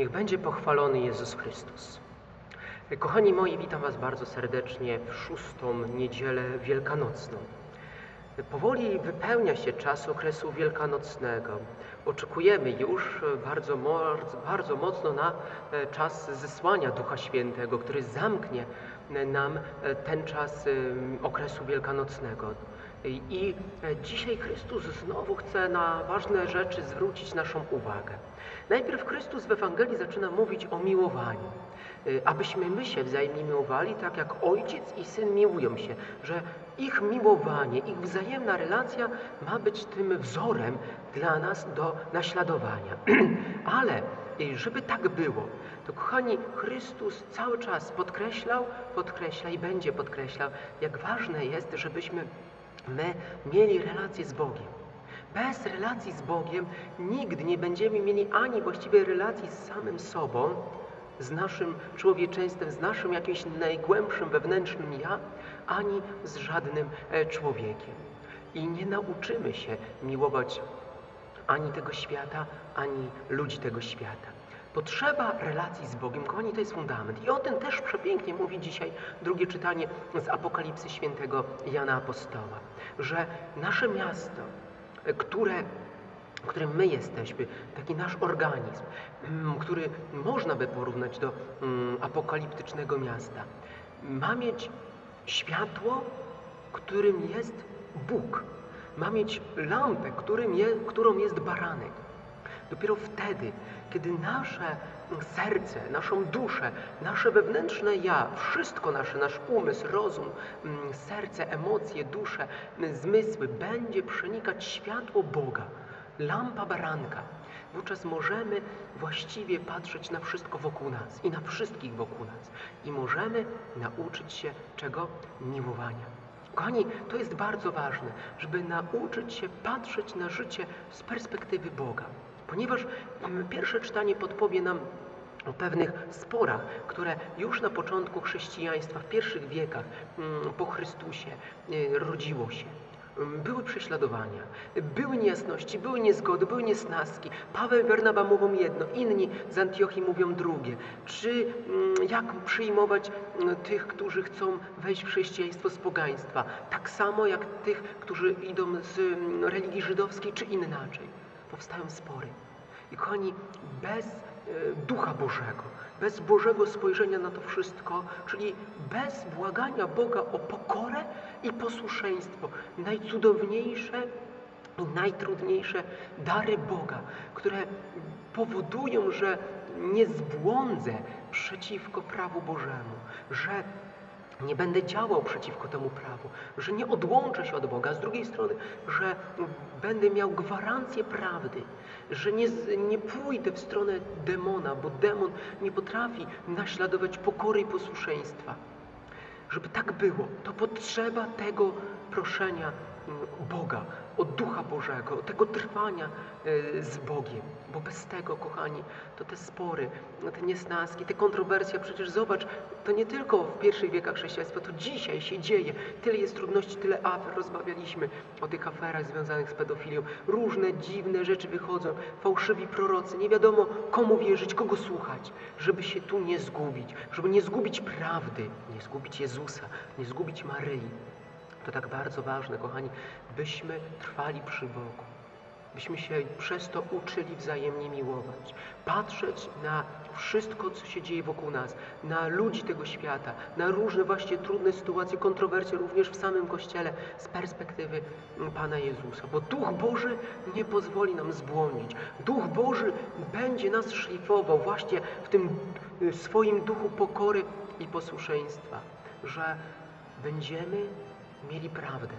Niech będzie pochwalony Jezus Chrystus. Kochani moi, witam Was bardzo serdecznie w szóstą niedzielę wielkanocną. Powoli wypełnia się czas okresu wielkanocnego. Oczekujemy już bardzo, bardzo mocno na e, czas zesłania Ducha Świętego, który zamknie nam e, ten czas okresu wielkanocnego. I e, dzisiaj Chrystus znowu chce na ważne rzeczy zwrócić naszą uwagę. Najpierw Chrystus w Ewangelii zaczyna mówić o miłowaniu. Y, abyśmy my się wzajemnie miłowali, tak jak ojciec i syn miłują się, że ich miłowanie, ich wzajemna relacja ma być tym wzorem dla nas do naśladowania. Ale y, żeby tak było, to kochani, Chrystus cały czas podkreślał, podkreśla i będzie podkreślał, jak ważne jest, żebyśmy my mieli relację z Bogiem. Bez relacji z Bogiem nigdy nie będziemy mieli ani właściwie relacji z samym sobą, z naszym człowieczeństwem, z naszym jakimś najgłębszym wewnętrznym ja, ani z żadnym e, człowiekiem. I nie nauczymy się miłować ani tego świata, ani ludzi tego świata. Potrzeba relacji z Bogiem, kochani, to jest fundament. I o tym też przepięknie mówi dzisiaj drugie czytanie z Apokalipsy świętego Jana Apostoła, że nasze miasto, które którym my jesteśmy, taki nasz organizm, mm, który można by porównać do mm, apokaliptycznego miasta, ma mieć światło, którym jest Bóg. Ma mieć lampę, którym je, którą jest baranek. Dopiero wtedy, kiedy nasze serce, naszą duszę, nasze wewnętrzne ja, wszystko nasze, nasz umysł, rozum, mm, serce, emocje, dusze, zmysły, będzie przenikać światło Boga lampa baranka. Wówczas możemy właściwie patrzeć na wszystko wokół nas i na wszystkich wokół nas. I możemy nauczyć się czego? Miłowania. Kochani, to jest bardzo ważne, żeby nauczyć się patrzeć na życie z perspektywy Boga. Ponieważ mm, pierwsze czytanie podpowie nam o pewnych sporach, które już na początku chrześcijaństwa, w pierwszych wiekach mm, po Chrystusie y, rodziło się. Były prześladowania, były niejasności, były niezgody, były niesnaski. Paweł i Bernaba mówią jedno, inni z Antiochii mówią drugie. Czy mm, jak przyjmować mm, tych, którzy chcą wejść w chrześcijaństwo z pogaństwa? Tak samo jak tych, którzy idą z mm, religii żydowskiej, czy inaczej. Powstają spory. I kochani, bez e, Ducha Bożego, bez Bożego spojrzenia na to wszystko, czyli bez błagania Boga o pokorę i posłuszeństwo, najcudowniejsze i najtrudniejsze dary Boga, które powodują, że nie zbłądzę przeciwko prawu Bożemu, że nie będę działał przeciwko temu prawu, że nie odłączę się od Boga, z drugiej strony, że będę miał gwarancję prawdy, że nie, nie pójdę w stronę demona, bo demon nie potrafi naśladować pokory i posłuszeństwa. Żeby tak było, to potrzeba tego proszenia mm, Boga, od Ducha Bożego, od tego trwania e, z Bogiem. Bo bez tego, kochani, to te spory, te niesnaski, te kontrowersje, przecież zobacz, to nie tylko w pierwszych wiekach chrześcijaństwa, to dzisiaj się dzieje. Tyle jest trudności, tyle afer. Rozmawialiśmy o tych aferach związanych z pedofilią. Różne dziwne rzeczy wychodzą, fałszywi prorocy. Nie wiadomo, komu wierzyć, kogo słuchać, żeby się tu nie zgubić, żeby nie zgubić prawdy, nie zgubić Jezusa, nie zgubić Maryi. To tak bardzo ważne, kochani, byśmy trwali przy Bogu. Byśmy się przez to uczyli wzajemnie miłować. Patrzeć na wszystko, co się dzieje wokół nas, na ludzi tego świata, na różne właśnie trudne sytuacje, kontrowersje również w samym Kościele z perspektywy Pana Jezusa. Bo Duch Boży nie pozwoli nam zbłądzić. Duch Boży będzie nas szlifował właśnie w tym swoim duchu pokory i posłuszeństwa, że będziemy mieli prawdę.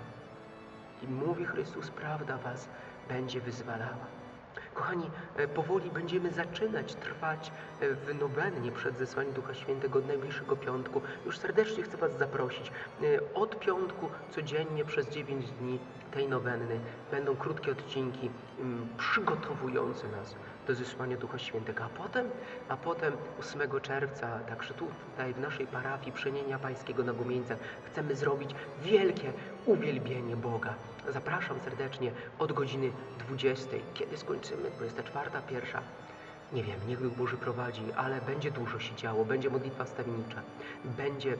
I mówi Chrystus, prawda was będzie wyzwalała. Kochani, e, powoli będziemy zaczynać trwać e, w nowennie przed zesłaniem Ducha Świętego od najbliższego piątku. Już serdecznie chcę Was zaprosić. E, od piątku codziennie przez 9 dni tej nowenny będą krótkie odcinki mm, przygotowujące nas do zesłania Ducha Świętego. A potem, a potem 8 czerwca, także tu tutaj w naszej parafii Przenienia Pańskiego na Gumieńcach chcemy zrobić wielkie uwielbienie Boga. Zapraszam serdecznie od godziny 20. Kiedy skończymy? 24, pierwsza. Nie wiem, niech Duch Boży prowadzi, ale będzie dużo się działo. Będzie modlitwa wstawiennicza, będzie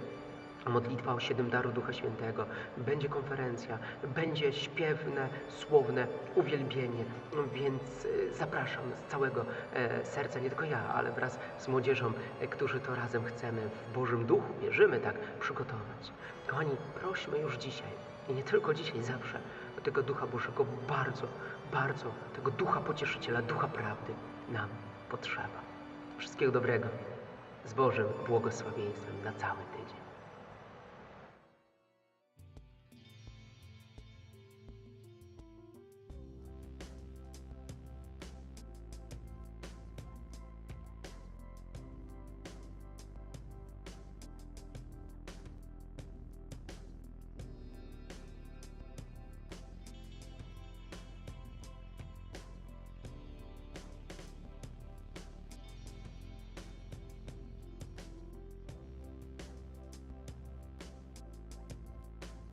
modlitwa o siedem darów Ducha Świętego, będzie konferencja, będzie śpiewne, słowne uwielbienie, No więc y, zapraszam z całego e, serca, nie tylko ja, ale wraz z młodzieżą, e, którzy to razem chcemy w Bożym Duchu, wierzymy tak, przygotować. Kochani, prośmy już dzisiaj i nie tylko dzisiaj, zawsze o tego Ducha Bożego bardzo, bardzo, tego Ducha Pocieszyciela, Ducha Prawdy nam potrzeba. Wszystkiego dobrego z Bożym błogosławieństwem na cały tydzień.